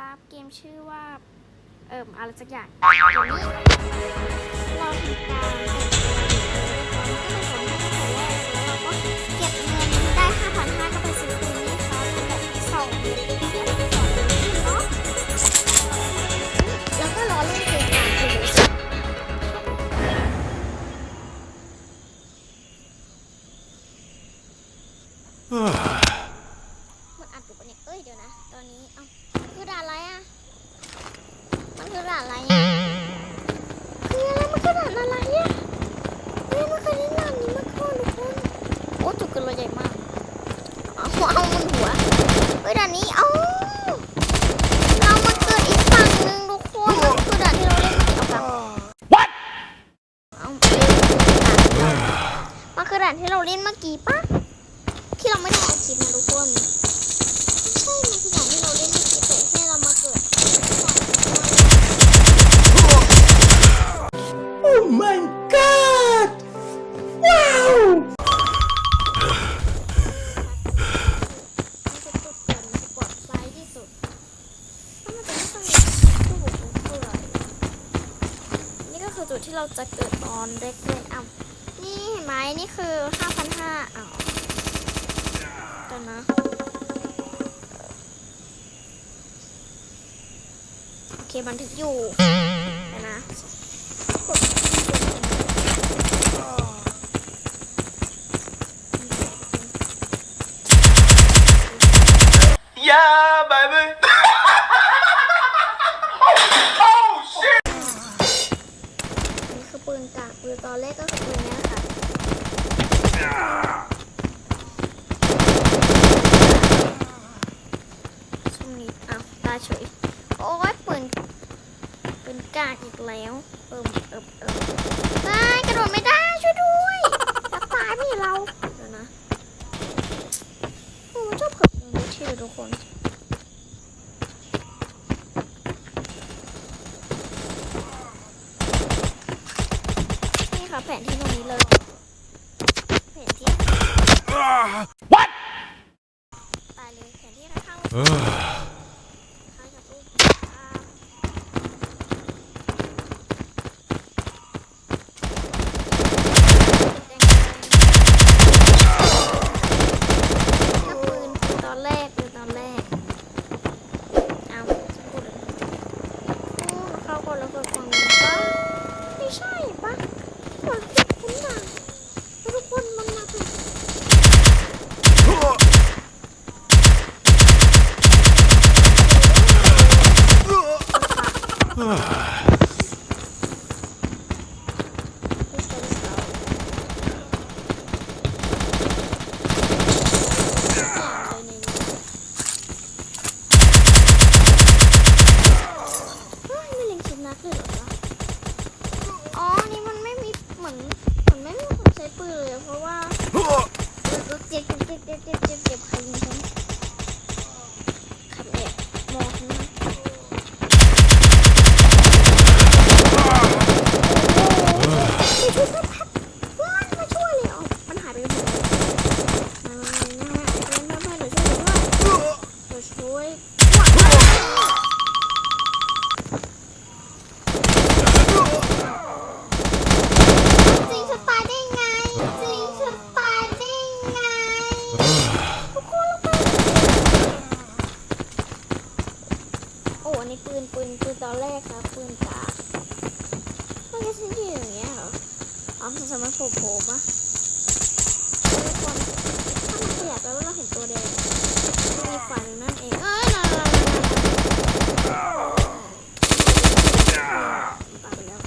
ครับ เกมชื่อว่า เอิ่มอะไรสักอย่างเดี๋ยวนี้เราทำการเปิดตัวนี้ก็เลยผลให้ตั้งแต่แรกแล้วเราก็เก็บเงินได้5,500 โอ้นเราใหญ่มากเอาเอามันหัวเฮ้ยด่านนี้ เอ้า นี่คือ5,500อ้าวเดี๋ยวนะโอเคบันทึกอยู่นะกด Yeah, baby! oh shit! นี่คือปืนกากปืนตอนแรกก็คือปืนเนี้ยค่ะ ช่วงนี้อ้าวตาเฉย โอ้ยปืนปืนกากอีกแล้ว เอิมเอิมเอิม อ้อันนี้ปืนปืนปืนตอนแรกครับปืนกากมื่อกี้ฉันยืนอย่างเงี้ยเหรออ๋อสงสัยมันโผล่ๆปะทุกคนถ้ามันขยับแปลว่าเราเห็นตัวแดงมีฝันนั่นเองเอ้ยนั่นนั่นนั่นตายแล้ว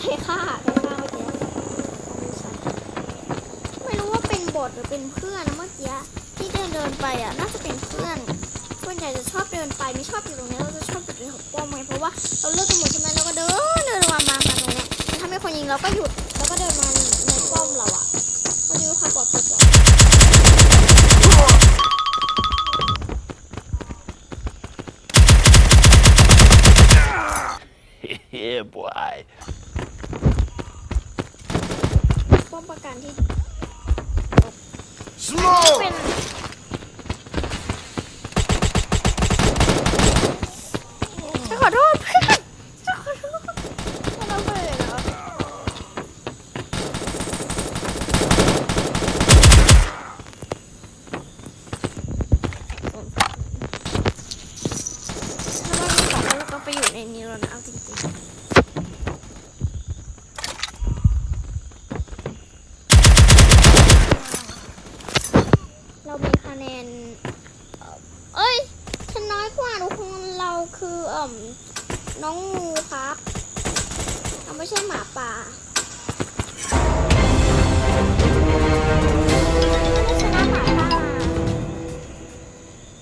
เทค่าเทค่าเมื่อกี้ไม่รู้ว่าเป็นบทหรือเป็นเพื่อนนะเมื่อกี้ ที่เดินเดินไปอะน่าจะเป็นเพื่อนส่วนใหญ่จะชอบเดินไปไม่ชอบอยู่ตรงนี้เราจะชอบอยู่ตรงหัวป้อมไงเพราะว่าเราเลิกกันหมดใช่ไหมเราก็เดินเดินมามาตรงนี้ถ้าไม่คนยิงเราก็หยุดแล้วก็เดินมาในป้อมเราอะมันจะมีความปลอดภัยกว่า yeah, boy มประกันที่ Slow! เป็น คือเอ่มน้องงูครับเราไม่ใช่หมาป่าไม่ชนะหมาป่า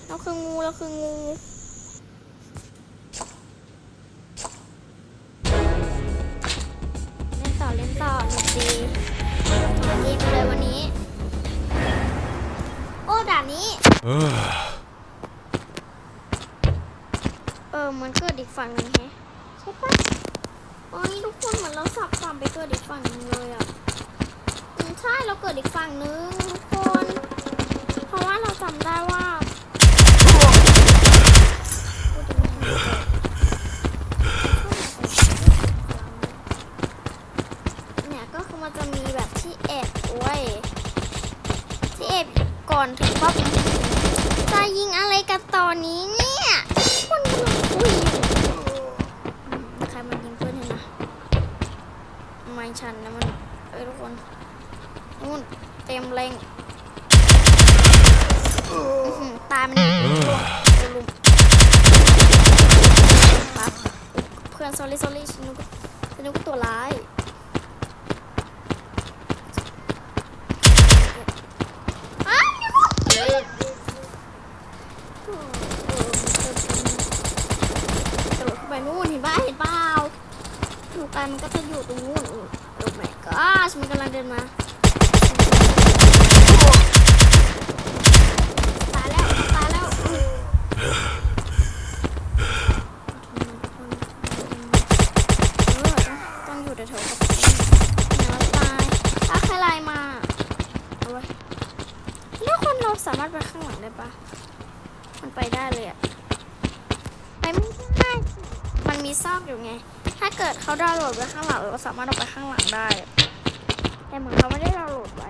เราคืองูเราคืองูเล่นต่อเล่นต่อหนุกดีมาเกมเลยวันนี้ โอ้ด่านนี้ เออ มันเกิดอีก ฝั่งหนึ่งแฮะใช่ปะโอ้ยทุกคนเหมือนเราสับฝั่งไปเกิดอีกฝั่งหนึ่งเลยอะใช่เราเกิดอีกฝั่งหนึงทุกคน เพราะว่าเราจำได้ว่า ไม่ชันนะมันเอ้ยทุกคนนู่นเต็มแรงตายมันลุมปั๊บเพื่อน sorry sorry ฉันนึกว่าฉันนึกว่าตัวร้าย อ้าวเดี๋ยวก่อนโอ้โหมันจะเป็นกระโดดขึ้นไปนู่นเห็นป่ะเห็นเปล่า อยู่ไกลมันก็จะอยู่ตรงนู้นโอ้โอ้ my gosh มันกำลังเดินมาตายแล้วตายแล้วเออต้องอยู่แถวๆกับแล้วตายถ้าใครไลน์มาเอาไว้แล้วคนเราสามารถไปข้างหลังได้ปะมันไปได้เลยอะไปไม่ได้ มันมีซอกอยู่ไง ถ้าเกิดเขาดาวน์โหลดไว้ข้างหลังเราสามารถออกไปข้างหลังได้ แต่เหมือนเขาไม่ได้ดาวน์โหลดไว้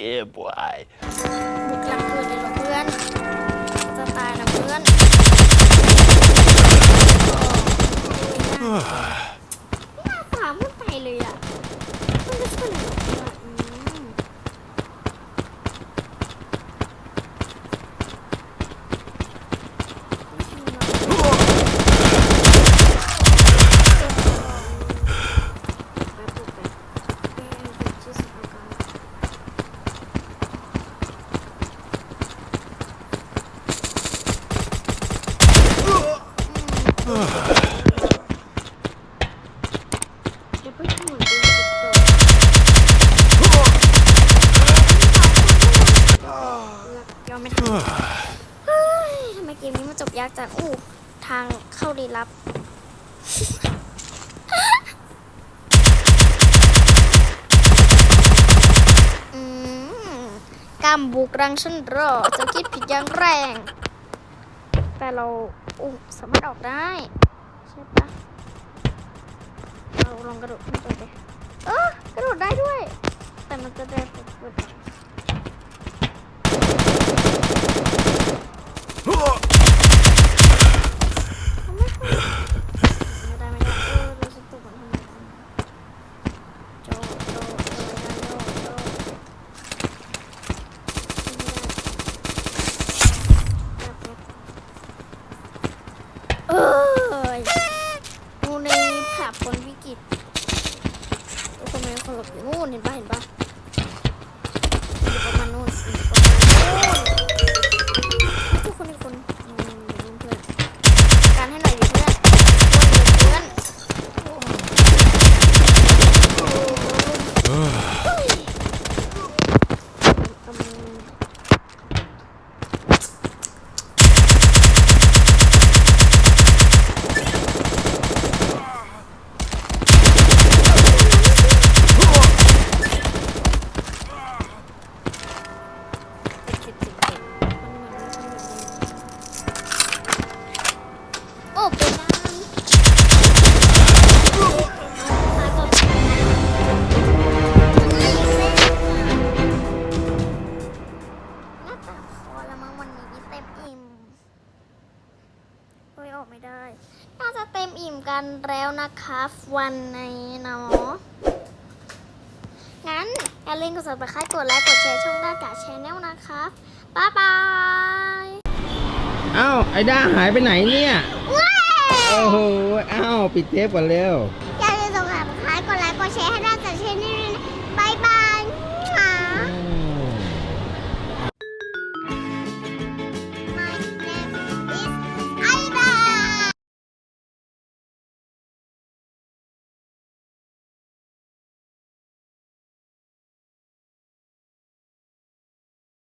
yeah, boy. เดี๋ยวไปหมุนดูสิตัวยอมไม่ทันเฮ้ยทำไมเกมนี้มันจบยากจังอู้ทางเข้าดีลับอืมกำบุกรังฉันรอจะคิดผิดอย่างแรง แต่เราอู้สามารถออกได้ ใช่ปะ ลองกระโดดขึ้นไปดิเออกระโดดได้ด้วย แต่มันจะได้ฝึกฝึกท ไม่ได้ น่าจะเต็มอิ่มกันแล้วนะคะวันนี้เนาะ งั้นแอย่าลืมกด subscribe กดไลค์กดแชร์ช่องด้านกาชแนลนะคะบ๊ายบายเอ้าไอด้าหายไปไหนเนี่ย โอ้โหเอ้าปิดเทปก่อนเร็ว อย่าลืมกด subscribe กดไลค์กดแชร์ให้ด้าน